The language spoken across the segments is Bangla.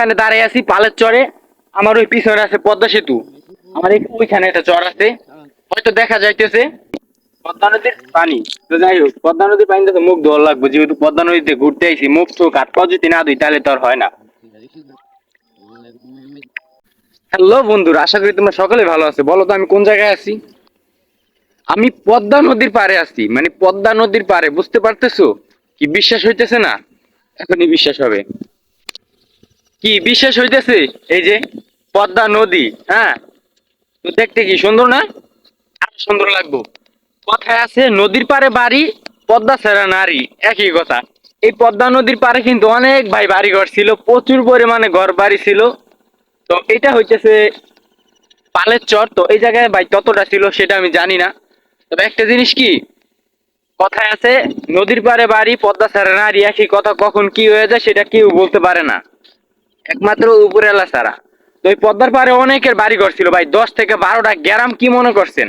এইখানে দাঁড়িয়ে আছি, পালের চরে। আমার ওই পিছনে আছে পদ্মা সেতু। আমার ওইখানে একটা চর আছে। হয়তো দেখা যাইতেছে। পদ্মা নদীর পানি। তো যাই হোক, পদ্মা নদীর পানিতে তো মুখ ধোয়া লাগবে। যেহেতু পদ্মা নদীতে ঘুরতে আইছি, মুখ চোখ হাত পা যদি না দিই তাহলে তো আর হয় না। হ্যালো বন্ধুরা, আশা করি তোমরা সকলে ভালো আছে। বলো তো আমি কোন জায়গায় আছি? আমি পদ্মা নদীর পারে আছি। মানে পদ্মা নদীর পারে বুঝতে পারতেছো? কি বিশ্বাস হইতেছে না? এখনই বিশ্বাস হবে। কি বিশ্বাস হইতেছে? এই যে পদ্মা নদী হ্যাঁ? দেখতে কি সুন্দর না? আরও সুন্দর লাগবো। কথায় আছে, নদীর পারে বাড়ি, পদ্মা ছাড়া নারী। একই কথা। এই পদ্মা নদীর পারে কিন্তু অনেক ভাই বাড়ি ঘর ছিল, প্রচুর পরিমাণে ঘর বাড়ি ছিল। তো এটা হইতেছে পালের চর। তো এই জায়গায় ভাই ততটা ছিল সেটা আমি জানি না। তবে একটা জিনিস কি? কথায় আছে, নদীর পারে বাড়ি, পদ্মা ছাড়া নারী, একই কথা। কখন কি হয়ে যায় সেটা কেউ বলতে পারে না। একমাত্র উপরেলা ছাড়া তো এই পদ্মার পারে অনেকের বাড়ি ঘর ছিল। ভাই, দশ থেকে বারোটা গ্রাম কি মনে করছেন?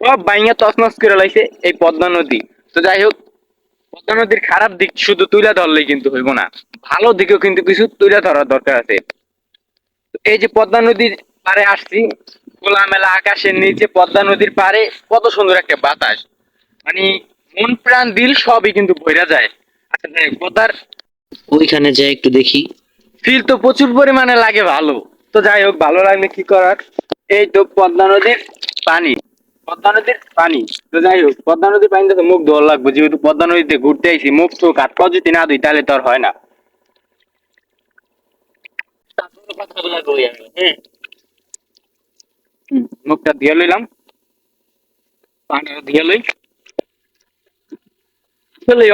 সব বাইঙ্গা তছনছ করে লাইছে এই পদ্মা নদী। তো যাই হোক, পদ্মা নদীর খারাপ দিক শুধু তুলে ধরলেই কিন্তু হইব না। ভালো দিকেও কিন্তু কিছু তুলে ধরার দরকার আছে। এই যে পদ্মা নদীর পারে আসছি, খোলামেলা আকাশের নিচে পদ্মা নদীর পারে কত সুন্দর একটা বাতাস। মানে মন প্রাণ দিল সবই কিন্তু বইরা যায়। আচ্ছা পদ্মার ওইখানে যাই একটু দেখি। ফিল তো প্রচুর পরিমাণে লাগে ভালো। তো যাই হোক, ভালো লাগলে কি করার? এই তো পদ্মা নদীর পানি। পদ্মা নদীর পানি। তো যাই হোক, পদ্মা নদীর পানিতে তো মুখ ধোয়া লাগবে। যেহেতু পদ্মা নদীতে ঘুরতে আইছি, মুখ চোখ হাত পা যদি না দিই, তাহলে তো আর হয় না। মুখটা দিয়ে লইলাম। পানিটা দিয়ে লই।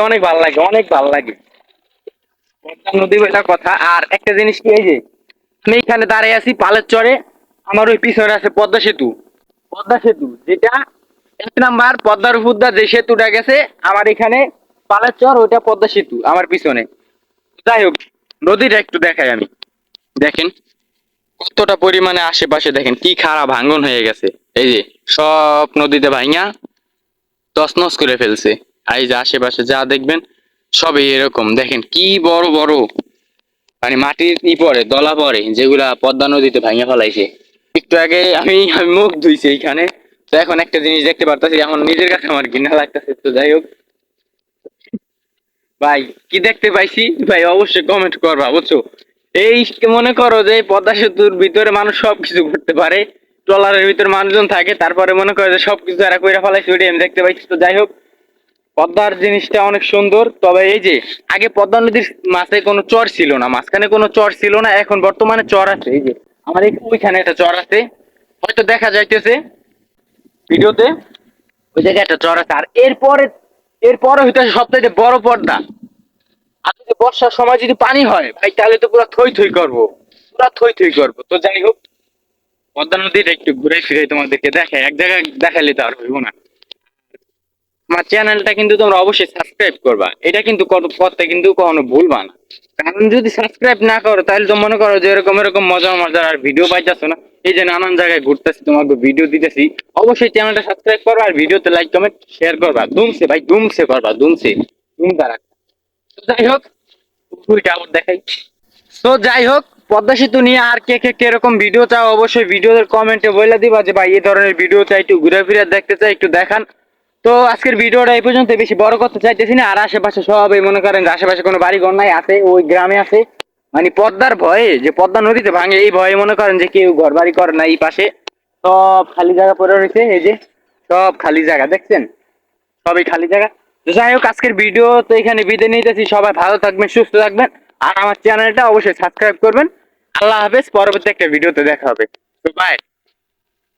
অনেক ভালো লাগে, অনেক ভালো লাগে। পদ্মা নদী বলে কথা। আর একটা জিনিস কি এই যে, আমি এখানে দাঁড়িয়ে আছি পালের চরে, আমার ওই পিছনে আছে পদ্মা সেতু। পদ্মা সেতু, যেটা এক নাম্বার পদ্মার উপর দিয়ে যে সেতুটা গেছে, আমার এখানে পালের চর, ওইটা পদ্মা সেতু, আমার পিছনে। যাই হোক, নদীটা একটু দেখাই আমি। দেখেন, কতটা পরিমাণে আশেপাশে দেখেন, কি খারাপ ভাঙ্গন হয়ে গেছে। এই যে, সব নদীতে ভাঙা তছনছ করে ফেলছে। এই যে আশেপাশে যা দেখবেন সবই এরকম। দেখেন কি বড় বড়। মানে মাটির ই পড়ে দলা পড়ে যেগুলা পদ্মা নদীতে ভাঙে ফেলাইছে। একটু আগে আমি আমি মুখ ধুইছি এইখানে। তো এখন একটা জিনিস দেখতে পারতাছি, এখন নিজের কাছে আমার ঘৃণা লাগতেছে, তো যাই হোক। ভাই, কি দেখতে পাইছি? ভাই, অবশ্যই কমেন্ট করবা, বুঝছ? এই মনে করো যে পদ্মা সেতুর ভিতরে মানুষ সবকিছু করতে পারে, ট্রলারের ভিতরে মানুষজন থাকে, তারপরে মনে করে যে সবকিছু এরা কইরা ফেলাইছে, ওইটাই আমি দেখতে পাইছি, তো যাই হোক। পদ্মার জিনিসটা অনেক সুন্দর, তবে এই যে আগে পদ্মা নদীর মাঝে কোনো চর ছিল না, মাঝখানে কোনো চর ছিল না, এখন বর্তমানে চর আছে, এই যে আমার ওইখানে একটা চর আছে, হয়তো দেখা যাইতেছে ভিডিওতে, ওই জায়গায় একটা চর আছে, আর এরপরে এরপরে হইতেছে সবথেকে বড় পর্দা আর যদি বর্ষার সময় যদি পানি হয়, ভাই, তাহলে তো পুরো থই থই করব, পুরো থই থই করব। তো যাই হোক, পদ্মা নদীটা একটু ঘুরে ফিরে তোমাদেরকে দেখাই, এক জায়গায় দেখালে তো আর হইব না। আমার চ্যানেলটা কিন্তু তোমরা অবশ্যই সাবস্ক্রাইব করবা। এটা কিন্তু করতে কিন্তু কখনো ভুলবা না। কারণ যদি সাবস্ক্রাইব না করো, তাহলে তো মনে করো যে এরকম এরকম মজার মজার আর ভিডিও পাইতেছো না। এই যে নানান জায়গায় ঘুরতেছি, তোমাকে ভিডিও দিতেছি। অবশ্যই চ্যানেলটা সাবস্ক্রাইব করবা আর ভিডিওতে লাইক কমেন্ট শেয়ার করবা। দুমসে ভাই দুমসে করবা দুমসে দুমটা রাখ তো যাই হোক পুরীটা আবার দেখাই। তো যাই হোক, পদ্মা সেতু নিয়ে আর কে কে কীরকম ভিডিও চাও অবশ্যই ভিডিওর কমেন্টে বলে দিবা যে, ভাই, এই ধরনের ভিডিও চাই একটু ঘুরে ফিরে দেখতে চাই, একটু দেখান। তো আজকের ভিডিওটা এই পর্যন্ত বেশি বড় করতে চাইতেছি না। আর আশেপাশে সবাই মনে করেন আশেপাশে কোনো বাড়ি ঘর নাই, আছে, ওই গ্রামে আছে। মানে পদ্মার ভয়ে, যে পদ্মা নদীতে ভাঙে, এই ভয়ে মনে করেন যে কেউ ঘর বাড়ি করে না এই পাশে। সব খালি জায়গা পড়ে রয়েছে, এই যে, সব খালি জায়গা, দেখছেন? সবই খালি জায়গা। তো যাই হোক, আজকের ভিডিও তো এখানে বিদায় নিতেছি। সবাই ভালো থাকবেন, সুস্থ থাকবেন। আর আমার চ্যানেলটা অবশ্যই সাবস্ক্রাইব করবেন। আল্লাহ হাফেজ, পরবর্তী একটা ভিডিওতে দেখা হবে। তো বাই